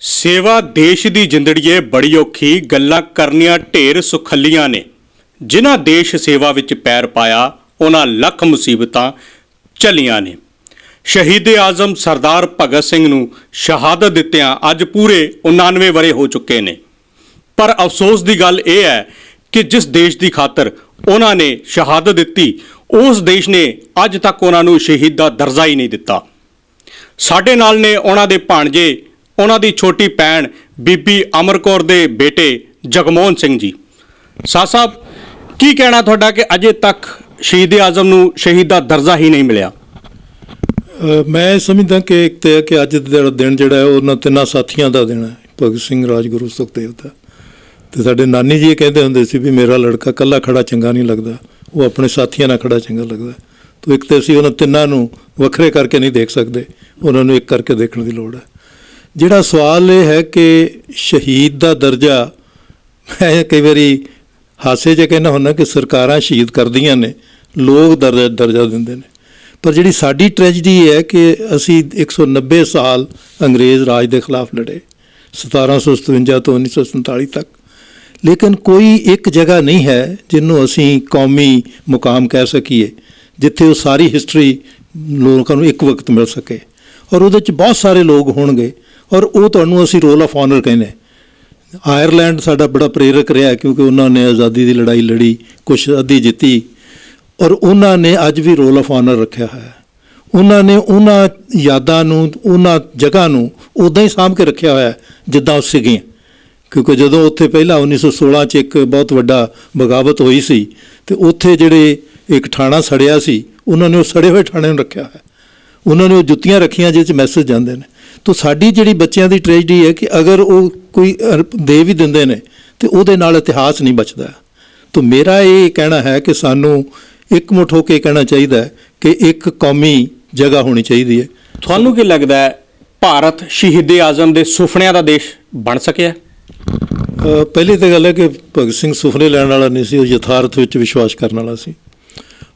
ਸੇਵਾ ਦੇਸ਼ ਦੀ ਜਿੰਦੜੀਏ ਬੜੀ ਔਖੀ ਗੱਲਾਂ ਕਰਨੀਆਂ ਢੇਰ ਸੁਖੱਲੀਆਂ ਨੇ। ਜਿਨ੍ਹਾਂ ਦੇਸ਼ ਸੇਵਾ ਵਿੱਚ ਪੈਰ ਪਾਇਆ, ਉਹਨਾਂ ਲੱਖ ਮੁਸੀਬਤਾਂ ਚੱਲੀਆਂ ਨੇ। ਸ਼ਹੀਦ ਆਜ਼ਮ ਸਰਦਾਰ ਭਗਤ ਸਿੰਘ ਨੂੰ ਸ਼ਹਾਦਤ ਦਿੱਤਿਆਂ ਅੱਜ ਪੂਰੇ 99 ਵਰੇ ਹੋ ਚੁੱਕੇ ਨੇ। ਪਰ ਅਫਸੋਸ ਦੀ ਗੱਲ ਇਹ ਹੈ ਕਿ ਜਿਸ ਦੇਸ਼ ਦੀ ਖਾਤਰ ਉਹਨਾਂ ਨੇ ਸ਼ਹਾਦਤ ਦਿੱਤੀ, ਉਸ ਦੇਸ਼ ਨੇ ਅੱਜ ਤੱਕ ਉਹਨਾਂ ਨੂੰ ਸ਼ਹੀਦ ਦਾ ਦਰਜਾ ਹੀ ਨਹੀਂ ਦਿੱਤਾ। ਸਾਡੇ ਨਾਲ ਨੇ ਉਹਨਾਂ ਦੇ ਭਾਣਜੇ ਉਹਨਾਂ ਦੀ ਛੋਟੀ ਭੈਣ ਬੀਬੀ ਅਮਰ ਕੌਰ ਦੇ ਬੇਟੇ ਜਗਮੋਹਨ ਸਿੰਘ ਜੀ। ਸਾਹ ਸਾਹਿਬ ਕੀ ਕਹਿਣਾ ਤੁਹਾਡਾ ਕਿ ਅਜੇ ਤੱਕ ਸ਼ਹੀਦ ਆਜ਼ਮ ਨੂੰ ਸ਼ਹੀਦ ਦਾ ਦਰਜਾ ਹੀ ਨਹੀਂ ਮਿਲਿਆ? ਅ, ਮੈਂ ਸਮਝਦਾ ਕਿ ਇੱਕ ਤੇ ਕਿ ਅੱਜ ਦਾ ਦਿਨ ਜਿਹੜਾ ਹੈ ਉਹਨਾਂ ਤਿੰਨਾਂ ਸਾਥੀਆਂ ਦਾ ਦਿਨ ਹੈ ਭਗਤ ਸਿੰਘ ਰਾਜਗੁਰੂ ਸੁਖਦੇਵ ਦਾ। ਤੇ ਸਾਡੇ ਨਾਨੀ ਜੀ ਇਹ ਕਹਿੰਦੇ ਹੁੰਦੇ ਸੀ ਵੀ ਮੇਰਾ ਲੜਕਾ ਇਕੱਲਾ ਖੜਾ ਚੰਗਾ ਨਹੀਂ ਲੱਗਦਾ ਉਹ ਆਪਣੇ ਸਾਥੀਆਂ ਨਾਲ ਖੜਾ ਚੰਗਾ ਲੱਗਦਾ। ਤੋ ਇੱਕ ਤੇ ਅਸੀਂ ਉਹਨਾਂ ਤਿੰਨਾਂ ਨੂੰ ਵੱਖਰੇ ਕਰਕੇ ਨਹੀਂ ਦੇਖ ਸਕਦੇ ਉਹਨਾਂ ਨੂੰ ਇੱਕ ਕਰਕੇ ਦੇਖਣ ਦੀ ਲੋੜ ਹੈ। ਜਿਹੜਾ ਸਵਾਲ ਇਹ ਹੈ ਕਿ ਸ਼ਹੀਦ ਦਾ ਦਰਜਾ, ਮੈਂ ਕਈ ਵਾਰੀ ਹਾਸੇ 'ਚ ਕਹਿੰਦਾ ਹੁੰਦਾ ਕਿ ਸਰਕਾਰਾਂ ਸ਼ਹੀਦ ਕਰਦੀਆਂ ਨੇ, ਲੋਕ ਦਰਜਾ ਦਰਜਾ ਦਿੰਦੇ ਨੇ। ਪਰ ਜਿਹੜੀ ਸਾਡੀ ਟ੍ਰੈਜੇਡੀ ਹੈ ਕਿ ਅਸੀਂ 190 ਸਾਲ ਅੰਗਰੇਜ਼ ਰਾਜ ਦੇ ਖਿਲਾਫ ਲੜੇ 1757 ਤੋਂ 1947 ਤੱਕ। ਲੇਕਿਨ ਕੋਈ ਇੱਕ ਜਗ੍ਹਾ ਨਹੀਂ ਹੈ ਜਿਹਨੂੰ ਅਸੀਂ ਕੌਮੀ ਮੁਕਾਮ ਕਹਿ ਸਕੀਏ, ਜਿੱਥੇ ਉਹ ਸਾਰੀ ਹਿਸਟਰੀ ਲੋਕਾਂ ਨੂੰ ਇੱਕ ਵਕਤ ਮਿਲ ਸਕੇ। ਔਰ ਉਹਦੇ ਚ ਬਹੁਤ ਸਾਰੇ ਲੋਕ ਹੋਣਗੇ। ਔਰ ਉਹ ਤੁਹਾਨੂੰ ਅਸੀਂ ਰੋਲ ਆਫ ਆਨਰ ਕਹਿੰਦੇ ਆਇਰਲੈਂਡ ਸਾਡਾ ਬੜਾ ਪ੍ਰੇਰਕ ਰਿਹਾ ਕਿਉਂਕਿ ਉਹਨਾਂ ਨੇ ਆਜ਼ਾਦੀ ਦੀ ਲੜਾਈ ਲੜੀ, ਕੁਛ ਅੱਧੀ ਜਿੱਤੀ। ਔਰ ਉਹਨਾਂ ਨੇ ਅੱਜ ਵੀ ਰੋਲ ਆਫ ਆਨਰ ਰੱਖਿਆ ਹੋਇਆ ਹੈ। ਉਹਨਾਂ ਨੇ ਉਹਨਾਂ ਯਾਦਾਂ ਨੂੰ, ਉਹਨਾਂ ਜਗ੍ਹਾ ਨੂੰ ਉਦਾਂ ਹੀ ਸਾਂਭ ਕੇ ਰੱਖਿਆ ਹੋਇਆ ਜਿੱਦਾਂ ਉਹ ਸੀਗੀਆਂ। ਕਿਉਂਕਿ ਜਦੋਂ ਉੱਥੇ ਪਹਿਲਾਂ 1916 ਚ ਇੱਕ ਬਹੁਤ ਵੱਡਾ ਬਗਾਵਤ ਹੋਈ ਸੀ ਤੇ ਉੱਥੇ ਜਿਹੜੇ ਇੱਕ ਥਾਣਾ ਸੜਿਆ ਸੀ, ਉਹਨਾਂ ਨੇ ਉਹ ਸੜੇ ਹੋਏ ਥਾਣੇ ਨੂੰ ਰੱਖਿਆ ਹੋਇਆ ਉਹਨਾਂ ਨੇ ਉਹ ਜੁੱਤੀਆਂ ਰੱਖੀਆਂ ਜਿਹਦੇ ਚ ਮੈਸੇਜ ਜਾਂਦੇ ਨੇ। ਤੋਂ ਸਾਡੀ ਜਿਹੜੀ ਬੱਚਿਆਂ ਦੀ ਟ੍ਰੈਜਡੀ ਹੈ ਕਿ ਅਗਰ ਉਹ ਕੋਈ ਦੇ ਵੀ ਦਿੰਦੇ ਨੇ ਤੇ ਉਹਦੇ ਨਾਲ ਇਤਿਹਾਸ ਨਹੀਂ ਬਚਦਾ। ਤੋਂ ਮੇਰਾ ਇਹ ਕਹਿਣਾ ਹੈ ਕਿ ਸਾਨੂੰ ਇੱਕਮੁੱਠ ਹੋ ਕੇ ਕਹਿਣਾ ਚਾਹੀਦਾ ਹੈ ਕਿ ਇੱਕ ਕੌਮੀ ਜਗ੍ਹਾ ਹੋਣੀ ਚਾਹੀਦੀ ਹੈ। ਤੁਹਾਨੂੰ ਕੀ ਲੱਗਦਾ ਹੈ ਭਾਰਤ ਸ਼ਹੀਦ ਆਜ਼ਮ ਦੇ ਸੁਪਨਿਆਂ ਦਾ ਦੇਸ਼ ਬਣ ਸਕਿਆ? ਪਹਿਲੀ ਤਾਂ ਗੱਲ ਹੈ ਕਿ ਭਗਤ ਸਿੰਘ ਸੁਪਨੇ ਲੈਣ ਵਾਲਾ ਨਹੀਂ ਸੀ ਉਹ ਯਥਾਰਥ ਵਿੱਚ ਵਿਸ਼ਵਾਸ ਕਰਨ ਵਾਲਾ ਸੀ।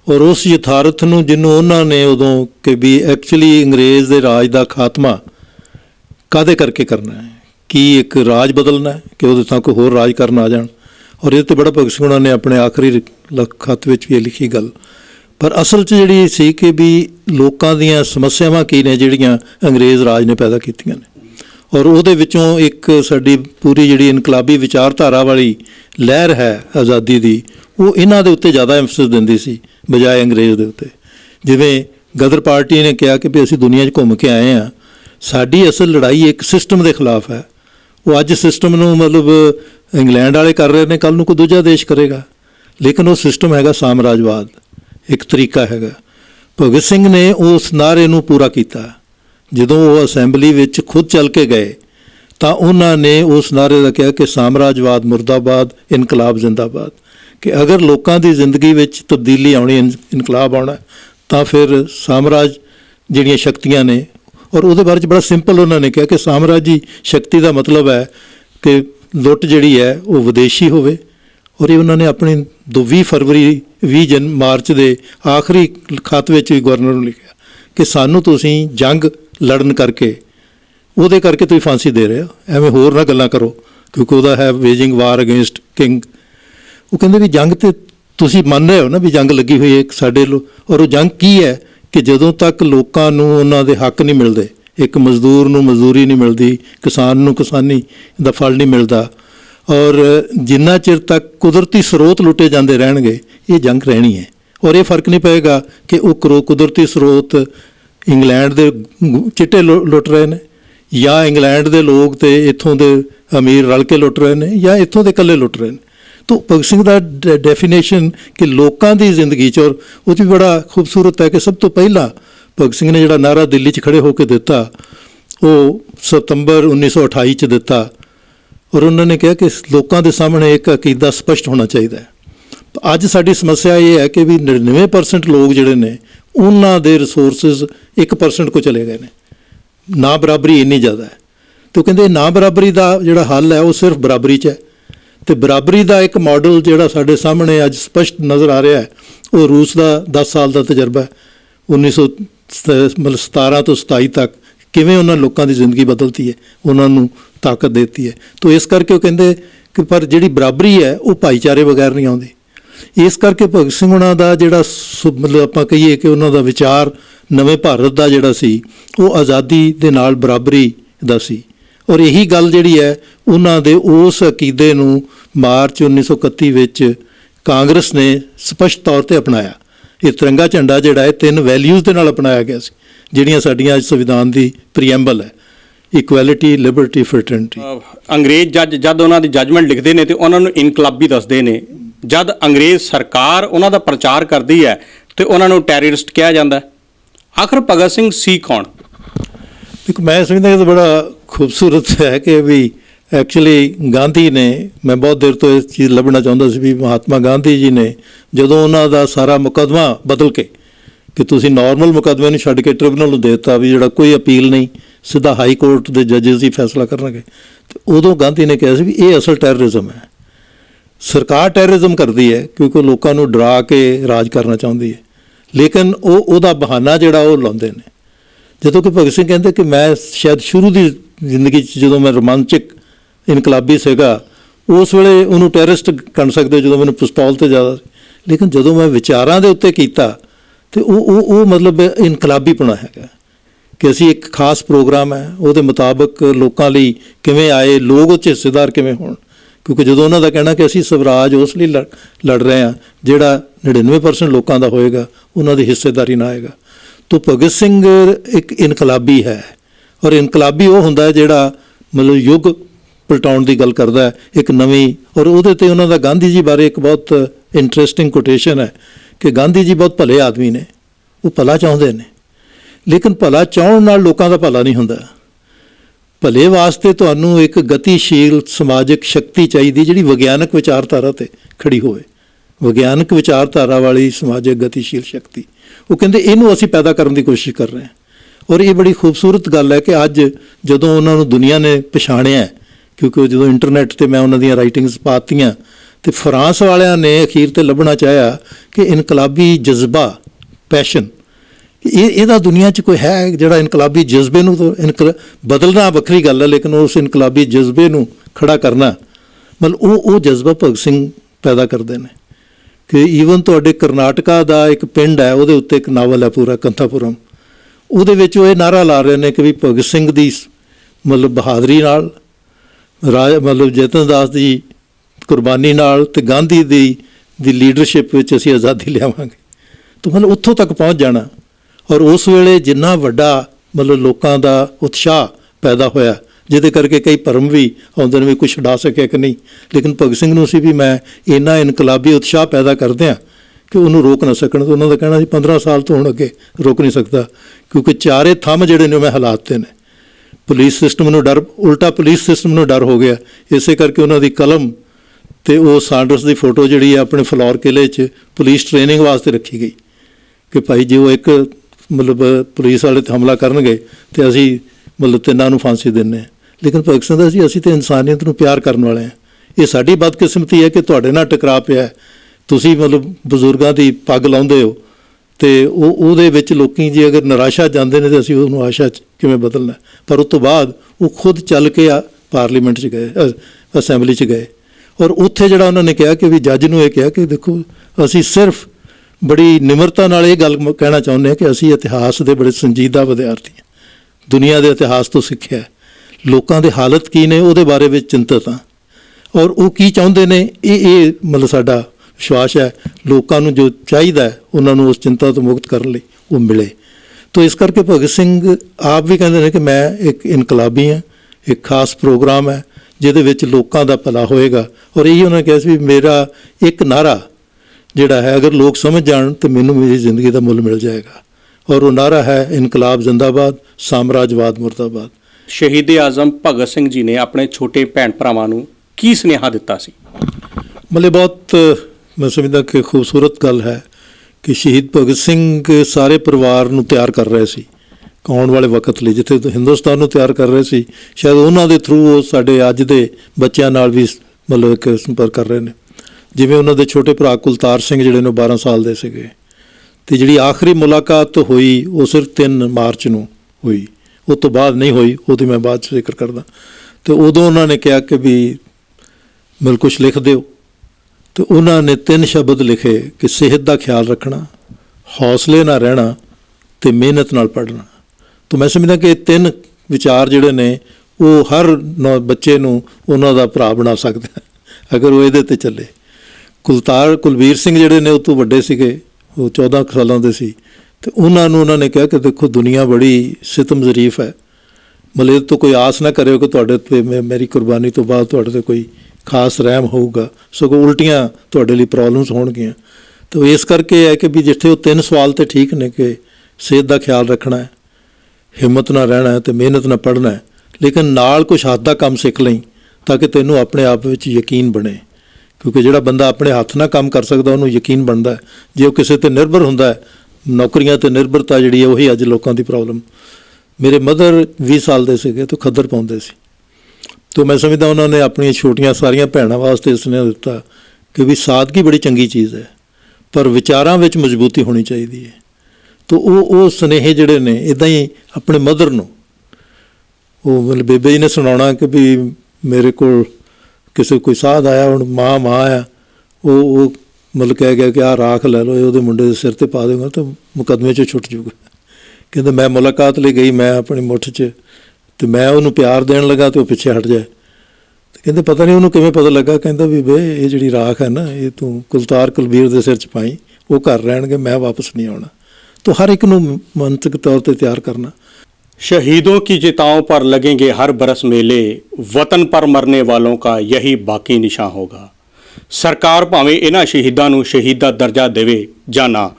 ਔਰ ਉਸ ਯਥਾਰਥ ਨੂੰ ਜਿਹਨੂੰ ਉਹਨਾਂ ਨੇ ਉਦੋਂ ਕਿ ਵੀ ਐਕਚੁਅਲੀ ਅੰਗਰੇਜ਼ ਦੇ ਰਾਜ ਦਾ ਖਾਤਮਾ ਕਾਦੇ ਕਰਕੇ ਕਰਨਾ ਹੈ? ਕੀ ਇੱਕ ਰਾਜ ਬਦਲਣਾ ਹੈ ਕਿ ਉਹਦੇ ਤਾਂ ਕੋਈ ਹੋਰ ਰਾਜ ਕਰਨ ਆ ਜਾਣ? ਔਰ ਇਹ ਤੇ ਬੜਾ ਭਗਤ ਸਿੰਘ ਉਹਨਾਂ ਨੇ ਆਪਣੇ ਆਖਰੀ ਲਖ, ਖਤ ਵਿੱਚ ਵੀ ਇਹ ਲਿਖੀ ਗੱਲ। ਪਰ ਅਸਲ 'ਚ ਜਿਹੜੀ ਸੀ ਕਿ ਵੀ ਲੋਕਾਂ ਦੀਆਂ ਸਮੱਸਿਆਵਾਂ ਕੀ ਨੇ, ਜਿਹੜੀਆਂ ਅੰਗਰੇਜ਼ ਰਾਜ ਨੇ ਪੈਦਾ ਕੀਤੀਆਂ ਨੇ। ਔਰ ਉਹਦੇ ਵਿੱਚੋਂ ਇੱਕ ਸਾਡੀ ਪੂਰੀ ਜਿਹੜੀ ਇਨਕਲਾਬੀ ਵਿਚਾਰਧਾਰਾ ਵਾਲੀ ਲਹਿਰ ਹੈ ਆਜ਼ਾਦੀ ਦੀ, ਉਹ ਇਹਨਾਂ ਦੇ ਉੱਤੇ ਜ਼ਿਆਦਾ ਐਮਫਸਿਸ ਦਿੰਦੀ ਸੀ, ਬਜਾਏ ਅੰਗਰੇਜ਼ ਦੇ ਉੱਤੇ। ਜਿਵੇਂ ਗਦਰ ਪਾਰਟੀ ਨੇ ਕਿਹਾ ਕਿ ਵੀ ਅਸੀਂ ਦੁਨੀਆ 'ਚ ਘੁੰਮ ਕੇ ਆਏ ਆ ਸਾਡੀ ਅਸਲ ਲੜਾਈ ਇੱਕ ਸਿਸਟਮ ਦੇ ਖਿਲਾਫ ਹੈ। ਉਹ ਅੱਜ ਸਿਸਟਮ ਨੂੰ ਮਤਲਬ ਇੰਗਲੈਂਡ ਵਾਲੇ ਕਰ ਰਹੇ ਨੇ ਕੱਲ ਨੂੰ ਕੋਈ ਦੂਜਾ ਦੇਸ਼ ਕਰੇਗਾ। ਲੇਕਿਨ ਉਹ ਸਿਸਟਮ ਹੈਗਾ ਸਾਮਰਾਜਵਾਦ। ਇੱਕ ਤਰੀਕਾ ਹੈਗਾ। ਭਗਤ ਸਿੰਘ ਨੇ ਉਸ ਨਾਰੇ ਨੂੰ ਪੂਰਾ ਕੀਤਾ। ਜਦੋਂ ਉਹ ਅਸੈਂਬਲੀ ਵਿੱਚ ਖੁਦ ਚੱਲ ਕੇ ਗਏ, ਤਾਂ ਉਹਨਾਂ ਨੇ ਉਸ ਨਾਰੇ ਦਾ ਕਿਹਾ ਕਿ ਸਾਮਰਾਜਵਾਦ ਮੁਰਦਾਬਾਦ, ਇਨਕਲਾਬ ਜ਼ਿੰਦਾਬਾਦ। ਕਿ ਅਗਰ ਲੋਕਾਂ ਦੀ ਜ਼ਿੰਦਗੀ ਵਿੱਚ ਤਬਦੀਲੀ ਆਉਣੀ, ਇਨ- ਇਨਕਲਾਬ ਆਉਣਾ, ਤਾਂ ਫਿਰ ਸਾਮਰਾਜ ਜਿਹੜੀਆਂ ਸ਼ਕਤੀਆਂ ਨੇ ਔਰ ਉਹਦੇ ਬਾਰੇ ਚ ਬੜਾ ਸਿੰਪਲ ਉਹਨਾਂ ਨੇ ਕਿਹਾ ਕਿ ਸਾਮਰਾਜੀ ਸ਼ਕਤੀ ਦਾ ਮਤਲਬ ਹੈ ਕਿ ਲੁੱਟ ਜਿਹੜੀ ਹੈ ਉਹ ਵਿਦੇਸ਼ੀ ਹੋਵੇ। ਔਰ ਇਹ ਉਹਨਾਂ ਨੇ ਆਪਣੀ ਦੋ 20 ਫਰਵਰੀ 20 ਜਨ, ਮਾਰਚ ਦੇ ਆਖਰੀ ਖਤ ਵਿੱਚ ਵੀ ਗਵਰਨਰ ਨੂੰ ਲਿਖਿਆ ਕਿ ਸਾਨੂੰ ਤੁਸੀਂ ਜੰਗ ਲੜਨ ਕਰਕੇ, ਉਹਦੇ ਕਰਕੇ ਤੁਸੀਂ ਫਾਂਸੀ ਦੇ ਰਹੇ ਹੋ। ਐਵੇਂ ਹੋਰ ਨਾ ਗੱਲਾਂ ਕਰੋ, ਕਿਉਂਕਿ ਉਹਦਾ ਹੈ ਵੇਜਿੰਗ ਵਾਰ ਅਗੇਂਸਟ ਕਿੰਗ ਉਹ ਕਹਿੰਦੇ ਵੀ ਜੰਗ ਤੇ ਤੁਸੀਂ ਮੰਨ ਰਹੇ ਹੋ ਨਾ ਵੀ ਜੰਗ ਲੱਗੀ ਹੋਈ ਹੈ ਇੱਕ ਸਾਡੇ ਲੋ ਔਰ ਉਹ ਜੰਗ ਕੀ ਹੈ? ਕਿ ਜਦੋਂ ਤੱਕ ਲੋਕਾਂ ਨੂੰ ਉਹਨਾਂ ਦੇ ਹੱਕ ਨਹੀਂ ਮਿਲਦੇ, ਇੱਕ ਮਜ਼ਦੂਰ ਨੂੰ ਮਜ਼ਦੂਰੀ ਨਹੀਂ ਮਿਲਦੀ, ਕਿਸਾਨ ਨੂੰ ਕਿਸਾਨੀ ਦਾ ਫਲ ਨਹੀਂ ਮਿਲਦਾ, ਔਰ ਜਿੰਨਾ ਚਿਰ ਤੱਕ ਕੁਦਰਤੀ ਸਰੋਤ ਲੁੱਟੇ ਜਾਂਦੇ ਰਹਿਣਗੇ, ਇਹ ਜੰਗ ਰਹਿਣੀ ਹੈ। ਔਰ ਇਹ ਫ਼ਰਕ ਨਹੀਂ ਪਏਗਾ ਕਿ ਉਹ ਕਰੋ ਕੁਦਰਤੀ ਸਰੋਤ ਇੰਗਲੈਂਡ ਦੇ ਚਿੱਟੇ ਲੁ- ਲੁੱਟ ਰਹੇ ਨੇ, ਜਾਂ ਇੰਗਲੈਂਡ ਦੇ ਲੋਕ ਤੇ ਇੱਥੋਂ ਦੇ ਅਮੀਰ ਰਲ ਕੇ ਲੁੱਟ ਰਹੇ ਨੇ, ਜਾਂ ਇੱਥੋਂ ਦੇ ਇਕੱਲੇ ਲੁੱਟ ਰਹੇ ਨੇ। ਤੋ ਭਗਤ ਸਿੰਘ ਦਾ ਡੈਫੀਨੇਸ਼ਨ ਕਿ ਲੋਕਾਂ ਦੀ ਜ਼ਿੰਦਗੀ ਚ ਔਰ ਉਹ 'ਚ ਵੀ ਬੜਾ ਖੂਬਸੂਰਤ ਹੈ ਕਿ ਸਭ ਤੋਂ ਪਹਿਲਾਂ ਭਗਤ ਸਿੰਘ ਨੇ ਜਿਹੜਾ ਨਾਰਾ ਦਿੱਲੀ 'ਚ ਖੜੇ ਹੋ ਕੇ ਦਿੱਤਾ, ਉਹ ਸਤੰਬਰ 1928 ਚ ਦਿੱਤਾ ਔਰ ਉਹਨਾਂ ਨੇ ਕਿਹਾ ਕਿ ਲੋਕਾਂ ਦੇ ਸਾਹਮਣੇ ਇੱਕ ਅਕੀਦਾ ਸਪਸ਼ਟ ਹੋਣਾ ਚਾਹੀਦਾ ਹੈ। ਅੱਜ ਸਾਡੀ ਸਮੱਸਿਆ ਇਹ ਹੈ ਕਿ ਵੀ 99% ਲੋਕ ਜਿਹੜੇ ਨੇ, ਉਹਨਾਂ ਦੇ ਰਿਸੋਰਸਸ 1% ਕੋ ਚਲੇ ਗਏ ਨੇ। ਨਾ ਬਰਾਬਰੀ ਇੰਨੀ ਜ਼ਿਆਦਾ ਹੈ। ਤੇ ਉਹ ਕਹਿੰਦੇ ਨਾ ਬਰਾਬਰੀ ਦਾ ਜਿਹੜਾ ਹੱਲ ਹੈ, ਉਹ ਸਿਰਫ ਬਰਾਬਰੀ 'ਚ ਹੈ। ਤੇ ਬਰਾਬਰੀ ਦਾ ਇੱਕ ਮਾਡਲ ਜਿਹੜਾ ਸਾਡੇ ਸਾਹਮਣੇ ਅੱਜ ਸਪਸ਼ਟ ਨਜ਼ਰ ਆ ਰਿਹਾ ਹੈ, ਉਹ ਰੂਸ ਦਾ 10 ਸਾਲ ਦਾ ਤਜਰਬਾ ਹੈ। 1900 ਮਤਲਬ 17 ਤੋਂ 27 ਤੱਕ ਕਿਵੇਂ ਉਹਨਾਂ ਲੋਕਾਂ ਦੀ ਜ਼ਿੰਦਗੀ ਬਦਲਤੀ ਹੈ, ਉਹਨਾਂ ਨੂੰ ਤਾਕਤ ਦਿੱਤੀ ਹੈ। ਤੋਂ ਇਸ ਕਰਕੇ ਉਹ ਕਹਿੰਦੇ ਕਿ ਪਰ ਜਿਹੜੀ ਬਰਾਬਰੀ ਹੈ, ਉਹ ਭਾਈਚਾਰੇ ਬਗੈਰ ਨਹੀਂ ਆਉਂਦੀ। ਇਸ ਕਰਕੇ ਭਗਤ ਸਿੰਘ ਉਹਨਾਂ ਦਾ ਜਿਹੜਾ ਮਤਲਬ ਆਪਾਂ ਕਹੀਏ ਕਿ ਉਹਨਾਂ ਦਾ ਵਿਚਾਰ ਨਵੇਂ ਭਾਰਤ ਦਾ ਜਿਹੜਾ ਸੀ, ਉਹ ਆਜ਼ਾਦੀ ਦੇ ਨਾਲ ਬਰਾਬਰੀ ਦਾ ਸੀ। ਔਰ ਇਹੀ ਗੱਲ ਜਿਹੜੀ ਹੈ, ਉਹਨਾਂ ਦੇ ਉਸ ਅਕੀਦੇ ਨੂੰ ਮਾਰਚ 1931 ਵਿੱਚ ਕਾਂਗਰਸ ਨੇ ਸਪਸ਼ਟ ਤੌਰ ਤੇ ਅਪਣਾਇਆ। ਇਹ ਤਿਰੰਗਾ ਝੰਡਾ ਜਿਹੜਾ ਹੈ, ਤਿੰਨ ਵੈਲਿਊਜ਼ ਦੇ ਨਾਲ ਅਪਣਾਇਆ ਗਿਆ ਸੀ, ਜਿਹੜੀਆਂ ਸਾਡੀਆਂ ਅੱਜ ਸੰਵਿਧਾਨ ਦੀ ਪ੍ਰੀਐਂਬਲ ਹੈ। ਇਕੁਐਲਿਟੀ ਲਿਬਰਟੀ ਫਰਟਰਨਿਟੀ ਅੰਗਰੇਜ਼ ਜੱਜ, ਜਦ ਉਹਨਾਂ ਦੀ ਜੱਜਮੈਂਟ ਲਿਖਦੇ ਨੇ ਤੇ ਉਹਨਾਂ ਨੂੰ ਇਨਕਲਾਬੀ ਦੱਸਦੇ ਨੇ। ਜਦ ਅੰਗਰੇਜ਼ ਸਰਕਾਰ ਉਹਨਾਂ ਦਾ ਪ੍ਰਚਾਰ ਕਰਦੀ ਹੈ ਤੇ ਉਹਨਾਂ ਨੂੰ ਟੈਰਰਿਸਟ ਕਿਹਾ ਜਾਂਦਾ ਆਖਰ ਭਗਤ ਸਿੰਘ ਸੀ ਕੌਣ? ਇੱਕ ਮੈਂ ਸਮਝਦਾ ਇਹ ਤਾਂ ਬੜਾ ਖੂਬਸੂਰਤ ਹੈ ਕਿ ਵੀ ਐਕਚੁਅਲੀ ਗਾਂਧੀ ਨੇ, ਮੈਂ ਬਹੁਤ ਦੇਰ ਤੋਂ ਇਸ ਚੀਜ਼ ਲੱਭਣਾ ਚਾਹੁੰਦਾ ਸੀ ਵੀ ਮਹਾਤਮਾ ਗਾਂਧੀ ਜੀ ਨੇ ਜਦੋਂ ਉਹਨਾਂ ਦਾ ਸਾਰਾ ਮੁਕੱਦਮਾ ਬਦਲ ਕੇ ਕਿ ਤੁਸੀਂ ਨਾਰਮਲ ਮੁਕੱਦਮੇ ਨੂੰ ਛੱਡ ਕੇ ਟ੍ਰਿਬਿਊਨਲ ਨੂੰ ਦੇ ਦਿੱਤਾ ਵੀ ਜਿਹੜਾ ਕੋਈ ਅਪੀਲ ਨਹੀਂ, ਸਿੱਧਾ ਹਾਈ ਕੋਰਟ ਦੇ ਜੱਜਸ ਹੀ ਫੈਸਲਾ ਕਰਨਗੇ। ਤੇ ਉਦੋਂ ਗਾਂਧੀ ਨੇ ਕਿਹਾ ਸੀ ਵੀ ਇਹ ਅਸਲ ਟੈਰਰਿਜ਼ਮ ਹੈ। ਸਰਕਾਰ ਟੈਰਰਿਜ਼ਮ ਕਰਦੀ ਹੈ ਕਿਉਂਕਿ ਉਹ ਲੋਕਾਂ ਨੂੰ ਡਰਾ ਕੇ ਰਾਜ ਕਰਨਾ ਚਾਹੁੰਦੀ ਹੈ। ਲੇਕਿਨ ਉਹ ਉਹਦਾ ਬਹਾਨਾ ਜਿਹੜਾ ਉਹ ਲਾਉਂਦੇ ਨੇ। ਜਦੋਂ ਕਿ ਭਗਤ ਸਿੰਘ ਕਹਿੰਦੇ ਕਿ ਮੈਂ ਸ਼ਾਇਦ ਸ਼ੁਰੂ ਦੀ ਜ਼ਿੰਦਗੀ 'ਚ ਜਦੋਂ ਮੈਂ ਰੋਮਾਂਚਿਕ ਇਨਕਲਾਬੀ ਸੀਗਾ, ਉਸ ਵੇਲੇ ਉਹਨੂੰ ਟੈਰਰਿਸਟ ਕਰ ਸਕਦੇ ਜਦੋਂ ਮੈਨੂੰ ਪਿਸਤੌਲ ਤੇ ਜ਼ਿਆਦਾ ਲੇਕਿਨ ਜਦੋਂ ਮੈਂ ਵਿਚਾਰਾਂ ਦੇ ਉੱਤੇ ਕੀਤਾ, ਤੇ ਉਹ ਉਹ ਉਹ ਮਤਲਬ ਇਨਕਲਾਬੀਪੁਣਾ ਹੈਗਾ ਕਿ ਅਸੀਂ ਇੱਕ ਖਾਸ ਪ੍ਰੋਗਰਾਮ ਹੈ, ਉਹਦੇ ਮੁਤਾਬਕ ਲੋਕਾਂ ਲਈ ਕਿਵੇਂ ਆਏ, ਲੋਕ ਉਹ 'ਚ ਹਿੱਸੇਦਾਰ ਕਿਵੇਂ ਹੋਣ। ਕਿਉਂਕਿ ਜਦੋਂ ਉਹਨਾਂ ਦਾ ਕਹਿਣਾ ਕਿ ਅਸੀਂ ਸਵਰਾਜ ਉਸ ਲਈ ਲੜ ਲੜ ਰਹੇ ਹਾਂ, ਜਿਹੜਾ 99% ਲੋਕਾਂ ਦਾ ਹੋਏਗਾ, ਉਹਨਾਂ ਦੀ ਹਿੱਸੇਦਾਰੀ ਨਾ ਆਏਗਾ। ਤੋ ਭਗਤ ਸਿੰਘ ਇੱਕ ਇਨਕਲਾਬੀ ਹੈ। ਔਰ ਇਨਕਲਾਬੀ ਉਹ ਹੁੰਦਾ ਹੈ ਜਿਹੜਾ ਮਤਲਬ ਯੁੱਗ ਪਲਟਾਉਣ ਦੀ ਗੱਲ ਕਰਦਾ ਹੈ, ਇੱਕ ਨਵੀਂ। ਔਰ ਉਹਦੇ ਤੇ ਉਹਨਾਂ ਦਾ ਗਾਂਧੀ ਜੀ ਬਾਰੇ ਇੱਕ ਬਹੁਤ ਇੰਟਰਸਟਿੰਗ ਕੋਟੇਸ਼ਨ ਹੈ ਕਿ ਗਾਂਧੀ ਜੀ ਬਹੁਤ ਭਲੇ ਆਦਮੀ ਨੇ, ਉਹ ਭਲਾ ਚਾਹੁੰਦੇ ਨੇ। ਲੇਕਿਨ ਭਲਾ ਚਾਹਣ ਨਾਲ ਲੋਕਾਂ ਦਾ ਭਲਾ ਨਹੀਂ ਹੁੰਦਾ। ਭਲੇ ਵਾਸਤੇ ਤੁਹਾਨੂੰ ਇੱਕ ਗਤੀਸ਼ੀਲ ਸਮਾਜਿਕ ਸ਼ਕਤੀ ਚਾਹੀਦੀ ਜਿਹੜੀ ਵਿਗਿਆਨਕ ਵਿਚਾਰਧਾਰਾ ਤੇ ਖੜੀ ਹੋਵੇ। ਵਿਗਿਆਨਕ ਵਿਚਾਰਧਾਰਾ ਵਾਲੀ ਸਮਾਜਿਕ ਗਤੀਸ਼ੀਲ ਸ਼ਕਤੀ। ਉਹ ਕਹਿੰਦੇ, ਇਹਨੂੰ ਅਸੀਂ ਪੈਦਾ ਕਰਨ ਦੀ ਕੋਸ਼ਿਸ਼ ਕਰ ਰਹੇ ਹਾਂ। ਔਰ ਇਹ ਬੜੀ ਖੂਬਸੂਰਤ ਗੱਲ ਹੈ ਕਿ ਅੱਜ ਜਦੋਂ ਉਹਨਾਂ ਨੂੰ ਦੁਨੀਆ ਨੇ ਪਛਾਣਿਆ, ਕਿਉਂਕਿ ਉਹ ਜਦੋਂ ਇੰਟਰਨੈਟ ਤੇ ਮੈਂ ਉਹਨਾਂ ਦੀਆਂ ਰਾਈਟਿੰਗਸ ਪਾਤੀਆਂ, ਤੇ ਫਰਾਂਸ ਵਾਲਿਆਂ ਨੇ ਅਖੀਰ ਤੇ ਲੱਭਣਾ ਚਾਹਿਆ ਕਿ ਇਨਕਲਾਬੀ ਜਜ਼ਬਾ, ਪੈਸ਼ਨ, ਇਹ ਇਹਦਾ ਦੁਨੀਆ 'ਚ ਕੋਈ ਹੈ ਜਿਹੜਾ ਇਨਕਲਾਬੀ ਜਜ਼ਬੇ ਨੂੰ ਤਾਂ ਇਨਕਲਾ, ਬਦਲਣਾ ਵੱਖਰੀ ਗੱਲ ਹੈ, ਲੇਕਿਨ ਉਸ ਇਨਕਲਾਬੀ ਜਜ਼ਬੇ ਨੂੰ ਖੜਾ ਕਰਨਾ, ਮਤਲਬ ਉਹ ਉਹ ਜਜ਼ਬਾ ਭਗਤ ਸਿੰਘ ਪੈਦਾ ਕਰਦੇ ਨੇ। ਕਿ ਈਵਨ ਤੁਹਾਡੇ ਕਰਨਾਟਕਾ ਦਾ ਇੱਕ ਪਿੰਡ ਹੈ, ਉਹਦੇ ਉੱਤੇ ਇੱਕ ਨਾਵਲ ਹੈ ਪੂਰਾ, ਕੰਥਾਪੁਰਮ। ਉਹਦੇ ਵਿੱਚ ਉਹ ਇਹ ਨਾਰਾ ਲਾ ਰਹੇ ਨੇ ਕਿ ਵੀ ਭਗਤ ਸਿੰਘ ਦੀ ਮਤਲਬ ਬਹਾਦਰੀ ਨਾਲ, ਰਾਜ, ਮਤਲਬ ਜਤਨ ਦਾਸ ਦੀ ਕੁਰਬਾਨੀ ਨਾਲ ਤੇ ਗਾਂਧੀ ਦੀ ਦੀ ਲੀਡਰਸ਼ਿਪ ਵਿੱਚ ਅਸੀਂ ਆਜ਼ਾਦੀ ਲਿਆਵਾਂਗੇ। ਤਾਂ ਮਤਲਬ ਉੱਥੋਂ ਤੱਕ ਪਹੁੰਚ ਜਾਣਾ। ਔਰ ਉਸ ਵੇਲੇ ਜਿੰਨਾ ਵੱਡਾ, ਮਤਲਬ ਲੋਕਾਂ ਦਾ ਉਤਸ਼ਾਹ ਪੈਦਾ ਹੋਇਆ ਜਿਹਦੇ ਕਰਕੇ ਕਈ ਭਰਮ ਵੀ ਆਉਂਦੇ ਨੇ ਵੀ ਕੁਝ ਛਡਾ ਸਕਿਆ ਕਿ ਨਹੀਂ। ਲੇਕਿਨ ਭਗਤ ਸਿੰਘ ਨੂੰ ਸੀ ਵੀ ਮੈਂ ਇੰਨਾ ਇਨਕਲਾਬੀ ਉਤਸ਼ਾਹ ਪੈਦਾ ਕਰਦੇ ਆ ਕਿ ਉਹਨੂੰ ਰੋਕ ਨਾ ਸਕਣ। ਤੇ ਉਹਨਾਂ ਦਾ ਕਹਿਣਾ ਸੀ 15 ਸਾਲ ਤੋਂ ਹੁਣ ਅੱਗੇ ਰੋਕ ਨਹੀਂ ਸਕਦਾ, ਕਿਉਂਕਿ ਚਾਰੇ ਥੰਮ ਜਿਹੜੇ ਨੇ ਉਹ ਮੈਂ ਹਾਲਾਤ 'ਤੇ ਨੇ। ਪੁਲਿਸ ਸਿਸਟਮ ਨੂੰ ਡਰ, ਉਲਟਾ ਪੁਲਿਸ ਸਿਸਟਮ ਨੂੰ ਡਰ ਹੋ ਗਿਆ। ਇਸੇ ਕਰਕੇ ਉਹਨਾਂ ਦੀ ਕਲਮ ਤੇ ਉਹ ਸਾਂਡਰਸ ਦੀ ਫੋਟੋ ਜਿਹੜੀ ਆ ਆਪਣੇ ਫਲੋਰ ਕਿਲੇ 'ਚ ਪੁਲਿਸ ਟ੍ਰੇਨਿੰਗ ਵਾਸਤੇ ਰੱਖੀ ਗਈ ਕਿ ਭਾਈ ਜੇ ਉਹ ਇੱਕ ਮਤਲਬ ਪੁਲਿਸ ਵਾਲੇ ਤੇ ਹਮਲਾ ਕਰਨਗੇ ਤੇ ਅਸੀਂ ਮਤਲਬ ਤਿੰਨਾਂ ਨੂੰ ਫਾਂਸੀ ਦਿੰਨੇ ਹਾਂ। ਲੇਕਿਨ ਭਗਤ ਸਿੰਘ ਦਾ ਸੀ ਅਸੀਂ ਤੇ ਇਨਸਾਨੀਅਤ ਨੂੰ ਪਿਆਰ ਕਰਨ ਵਾਲੇ ਹਾਂ। ਇਹ ਸਾਡੀ ਬਦਕਿਸਮਤੀ ਹੈ ਕਿ ਤੁਹਾਡੇ ਨਾਲ ਟਕਰਾਅ ਪਿਆ ਤੁਸੀਂ ਮਤਲਬ ਬਜ਼ੁਰਗਾਂ ਦੀ ਪੱਗ ਲਾਉਂਦੇ ਹੋ ਤੇ ਉਹ ਉਹਦੇ ਵਿੱਚ ਲੋਕੀ ਜੇ ਅਗਰ ਨਿਰਾਸ਼ਾ ਜਾਂਦੇ ਨੇ ਤੇ ਅਸੀਂ ਉਹਨੂੰ ਆਸ਼ਾ 'ਚ ਕਿਵੇਂ ਬਦਲਣਾ ਪਰ ਉਸ ਤੋਂ ਬਾਅਦ ਉਹ ਖੁਦ ਚੱਲ ਕੇ ਆ ਪਾਰਲੀਮੈਂਟ 'ਚ ਗਏ ਅਸੈਂਬਲੀ 'ਚ ਗਏ। ਔਰ ਉੱਥੇ ਜਿਹੜਾ ਉਹਨਾਂ ਨੇ ਕਿਹਾ ਕਿ ਵੀ ਜੱਜ ਨੂੰ ਇਹ ਕਿਹਾ ਕਿ ਦੇਖੋ, ਅਸੀਂ ਸਿਰਫ ਬੜੀ ਨਿਮਰਤਾ ਨਾਲ ਇਹ ਗੱਲ ਕਹਿਣਾ ਚਾਹੁੰਦੇ ਹਾਂ ਕਿ ਅਸੀਂ ਇਤਿਹਾਸ ਦੇ ਬੜੇ ਸੰਜੀਦਾ ਵਿਦਿਆਰਥੀ ਹਾਂ। ਦੁਨੀਆ ਦੇ ਇਤਿਹਾਸ ਤੋਂ ਸਿੱਖਿਆ ਲੋਕਾਂ ਦੇ ਹਾਲਤ ਕੀ ਨੇ, ਉਹਦੇ ਬਾਰੇ ਵਿੱਚ ਚਿੰਤਤ ਹਾਂ। ਔਰ ਉਹ ਕੀ ਚਾਹੁੰਦੇ ਨੇ, ਇਹ ਇਹ ਮਤਲਬ ਸਾਡਾ ਵਿਸ਼ਵਾਸ ਹੈ, ਲੋਕਾਂ ਨੂੰ ਜੋ ਚਾਹੀਦਾ ਉਹਨਾਂ ਨੂੰ ਉਸ ਚਿੰਤਾ ਤੋਂ ਮੁਕਤ ਕਰਨ ਲਈ ਉਹ ਮਿਲੇ। ਤੋ ਇਸ ਕਰਕੇ ਭਗਤ ਸਿੰਘ ਆਪ ਵੀ ਕਹਿੰਦੇ ਨੇ ਕਿ ਮੈਂ ਇੱਕ ਇਨਕਲਾਬੀ ਹਾਂ, ਇੱਕ ਖਾਸ ਪ੍ਰੋਗਰਾਮ ਹੈ, ਜਿਹਦੇ ਵਿੱਚ ਲੋਕਾਂ ਦਾ ਭਲਾ ਹੋਏਗਾ। ਔਰ ਇਹੀ ਉਹਨਾਂ ਨੇ ਕਿਹਾ ਸੀ ਵੀ ਮੇਰਾ ਇੱਕ ਨਾਰਾ ਜਿਹੜਾ ਹੈ, ਅਗਰ ਲੋਕ ਸਮਝ ਜਾਣ, ਤੇ ਮੈਨੂੰ ਮੇਰੀ ਜ਼ਿੰਦਗੀ ਦਾ ਮੁੱਲ ਮਿਲ ਜਾਏਗਾ। ਔਰ ਉਹ ਨਾਰਾ ਹੈ ਇਨਕਲਾਬ ਜ਼ਿੰਦਾਬਾਦ, ਸਾਮਰਾਜਵਾਦ ਮੁਰਦਾਬਾਦ। ਸ਼ਹੀਦ ਆਜ਼ਮ ਭਗਤ ਸਿੰਘ ਜੀ ਨੇ ਆਪਣੇ ਛੋਟੇ ਭੈਣ ਭਰਾਵਾਂ ਨੂੰ ਕੀ ਸੁਨੇਹਾ ਦਿੱਤਾ ਸੀ? ਮਤਲਬ ਬਹੁਤ, ਮੈਂ ਸਮਝਦਾ ਕਿ ਖੂਬਸੂਰਤ ਗੱਲ ਹੈ ਕਿ ਸ਼ਹੀਦ ਭਗਤ ਸਿੰਘ ਸਾਰੇ ਪਰਿਵਾਰ ਨੂੰ ਤਿਆਰ ਕਰ ਰਹੇ ਸੀ। ਆਉਣ ਵਾਲੇ ਵਕਤ ਲਈ, ਜਿੱਥੇ ਹਿੰਦੁਸਤਾਨ ਨੂੰ ਤਿਆਰ ਕਰ ਰਹੇ ਸੀ, ਸ਼ਾਇਦ ਉਹਨਾਂ ਦੇ ਥਰੂ ਉਹ ਸਾਡੇ ਅੱਜ ਦੇ ਬੱਚਿਆਂ ਨਾਲ ਵੀ ਮਤਲਬ ਇੱਕ ਸੰਪਰਕ ਕਰ ਰਹੇ ਨੇ। ਜਿਵੇਂ ਉਹਨਾਂ ਦੇ ਛੋਟੇ ਭਰਾ ਕੁਲਤਾਰ ਸਿੰਘ ਜਿਹੜੇ ਨੇ 12 ਸਾਲ ਦੇ ਸੀਗੇ। ਤੇ ਜਿਹੜੀ ਆਖਰੀ ਮੁਲਾਕਾਤ ਹੋਈ, ਉਹ ਸਿਰਫ 3 ਮਾਰਚ ਨੂੰ ਹੋਈ। ਉਹ ਤੋਂ ਬਾਅਦ ਨਹੀਂ ਹੋਈ ਉਹਦੀ ਮੈਂ ਬਾਅਦ 'ਚ ਜ਼ਿਕਰ ਕਰਦਾ। ਤੇ ਉਦੋਂ ਉਹਨਾਂ ਨੇ ਕਿਹਾ ਕਿ ਵੀ ਮੈਨੂੰ ਕੁਛ ਲਿਖ ਦਿਓ। ਤੇ ਉਹਨਾਂ ਨੇ ਤਿੰਨ ਸ਼ਬਦ ਲਿਖੇ ਕਿ ਸਿਹਤ ਦਾ ਖਿਆਲ ਰੱਖਣਾ, ਹੌਸਲੇ ਨਾਲ ਰਹਿਣਾ ਤੇ ਮਿਹਨਤ ਨਾਲ ਪੜ੍ਹਨਾ। ਤਾਂ ਮੈਂ ਸਮਝਦਾ ਕਿ ਇਹ ਤਿੰਨ ਵਿਚਾਰ ਜਿਹੜੇ ਨੇ, ਉਹ ਹਰ ਨੌ- ਬੱਚੇ ਨੂੰ ਉਹਨਾਂ ਦਾ ਭਰਾ ਬਣਾ ਸਕਦਾ ਹੈ, ਅਗਰ ਉਹ ਇਹਦੇ ਤੇ ਚੱਲੇ। ਕੁਲਤਾਰ, ਕੁਲਵੀਰ ਸਿੰਘ ਜਿਹੜੇ ਨੇ, ਉਹ ਤੋਂ ਵੱਡੇ ਸੀਗੇ, ਉਹ 14 ਸਾਲਾਂ ਦੇ ਸੀ। ਤੇ ਉਹਨਾਂ ਨੂੰ ਉਹਨਾਂ ਨੇ ਕਿਹਾ ਕਿ ਦੇਖੋ ਦੁਨੀਆ ਬੜੀ ਸਿਤਮ ਜ਼ਰੀਫ ਹੈ। ਮਤਲਬ ਇਹ ਤੋਂ ਕੋਈ ਆਸ ਨਾ ਕਰਿਓ ਕਿ ਤੁਹਾਡੇ ਤੇ ਮੇ- ਮੇਰੀ ਕੁਰਬਾਨੀ ਤੋਂ ਬਾਅਦ ਤੁਹਾਡੇ ਤੇ ਕੋਈ ਖਾਸ ਰਹਿਮ ਹੋਊਗਾ। ਸਗੋਂ ਉਲਟੀਆਂ ਤੁਹਾਡੇ ਲਈ ਪ੍ਰੋਬਲਮਸ ਹੋਣਗੀਆਂ। ਤਾਂ ਇਸ ਕਰਕੇ ਇਹ ਹੈ ਕਿ ਵੀ ਜਿੱਥੇ ਉਹ ਤਿੰਨ ਸਵਾਲ ਤੇ ਠੀਕ ਨੇ ਕਿ ਸਿਹਤ ਦਾ ਖਿਆਲ ਰੱਖਣਾ ਹੈ, ਹਿੰਮਤ ਨਾਲ ਰਹਿਣਾ ਹੈ ਤੇ ਮਿਹਨਤ ਨਾਲ ਪੜ੍ਹਨਾ ਹੈ, ਲੇਕਿਨ ਨਾਲ ਕੁਝ ਹੱਥ ਦਾ ਕੰਮ ਸਿੱਖ ਲਈ ਤਾਂ ਕਿ ਤੈਨੂੰ ਆਪਣੇ ਆਪ ਵਿੱਚ ਯਕੀਨ ਬਣੇ। ਕਿਉਂਕਿ ਜਿਹੜਾ ਬੰਦਾ ਆਪਣੇ ਹੱਥ ਨਾਲ ਕੰਮ ਕਰ ਸਕਦਾ, ਉਹਨੂੰ ਯਕੀਨ ਬਣਦਾ ਜੇ ਉਹ ਕਿਸੇ ਤੇ ਨਿਰਭਰ ਹੁੰਦਾ ਹੈ ਨੌਕਰੀਆਂ ਤੇ ਨਿਰਭਰਤਾ ਜਿਹੜੀ ਹੈ ਉਹੀ ਅੱਜ ਲੋਕਾਂ ਦੀ ਪ੍ਰੋਬਲਮ ਮੇਰੇ ਮਦਰ 20 ਸਾਲ ਦੇ ਸੀਗੇ ਤੇ ਖੱਦਰ ਪਾਉਂਦੇ ਸੀ। ਤੋਂ ਮੈਂ ਸਮਝਦਾ ਉਹਨਾਂ ਨੇ ਆਪਣੀਆਂ ਛੋਟੀਆਂ ਸਾਰੀਆਂ ਭੈਣਾਂ ਵਾਸਤੇ ਸੁਨੇਹਾ ਦਿੱਤਾ ਕਿ ਵੀ ਸਾਦਗੀ ਬੜੀ ਚੰਗੀ ਚੀਜ਼ ਹੈ, ਪਰ ਵਿਚਾਰਾਂ ਵਿੱਚ ਮਜ਼ਬੂਤੀ ਹੋਣੀ ਚਾਹੀਦੀ ਹੈ। ਤੋਂ ਉਹ ਉਹ ਸੁਨੇਹੇ ਜਿਹੜੇ ਨੇ ਇਦਾਂ ਹੀ ਆਪਣੇ ਮਦਰ ਨੂੰ, ਉਹ ਮਤਲਬ ਬੇਬੇ ਜੀ ਨੇ ਸੁਣਾਉਣਾ ਕਿ ਵੀ ਮੇਰੇ ਕੋਲ ਕਿਸੇ ਕੋਈ ਸਾਧ ਆਇਆ, ਹੁਣ ਮਾਂ ਮਾਂ ਆ, ਉਹ ਉਹ ਮਤਲਬ ਕਹਿ ਗਿਆ ਕਿ ਆ ਰਾਖ ਲੈ ਲਓ ਇਹ ਉਹਦੇ ਮੁੰਡੇ ਦੇ ਸਿਰ ਤੇ ਪਾ ਦੇਵਾਂਗਾ ਤਾਂ ਮੁਕਦਮੇ 'ਚੋਂ ਛੁੱਟ ਜਾਊਗਾ ਕਹਿੰਦੇ ਮੈਂ ਮੁਲਾਕਾਤ ਲਈ ਗਈ ਮੈਂ ਆਪਣੀ ਮੁੱਠ 'ਚ ਤੇ ਮੈਂ ਉਹਨੂੰ ਪਿਆਰ ਦੇਣ ਲੱਗਾ ਤੇ ਉਹ ਪਿੱਛੇ ਹਟ ਜਾਏ ਤੇ ਕਹਿੰਦੇ ਪਤਾ ਨਹੀਂ ਉਹਨੂੰ ਕਿਵੇਂ ਪਤਾ ਲੱਗਾ ਕਹਿੰਦਾ ਵੀ ਵੇ ਇਹ ਜਿਹੜੀ ਰਾਖ ਹੈ ਨਾ ਇਹ ਤੂੰ ਕੁਲਤਾਰ ਕੁਲਬੀਰ ਦੇ ਸਿਰ 'ਚ ਪਾਈ ਉਹ ਘਰ ਰਹਿਣਗੇ ਮੈਂ ਵਾਪਸ ਨਹੀਂ ਆਉਣਾ तो हर एक नु मानसिक तौर पे तैयार करना शहीदों की चिताओं पर लगेंगे हर बरस मेले वतन पर मरने वालों का यही बाकी निशां होगा ਸਰਕਾਰ ਭਾਵੇਂ ਇਹਨਾਂ ਸ਼ਹੀਦਾਂ ਨੂੰ ਸ਼ਹੀਦ ਦਾ ਦਰਜਾ ਦੇਵੇ ਜਾਂ ਨਾ,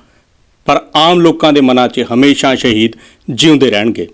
ਪਰ ਆਮ ਲੋਕਾਂ ਦੇ ਮਨਾਂ 'ਚ ਹਮੇਸ਼ਾ ਸ਼ਹੀਦ ਜਿਉਂਦੇ ਰਹਿਣਗੇ।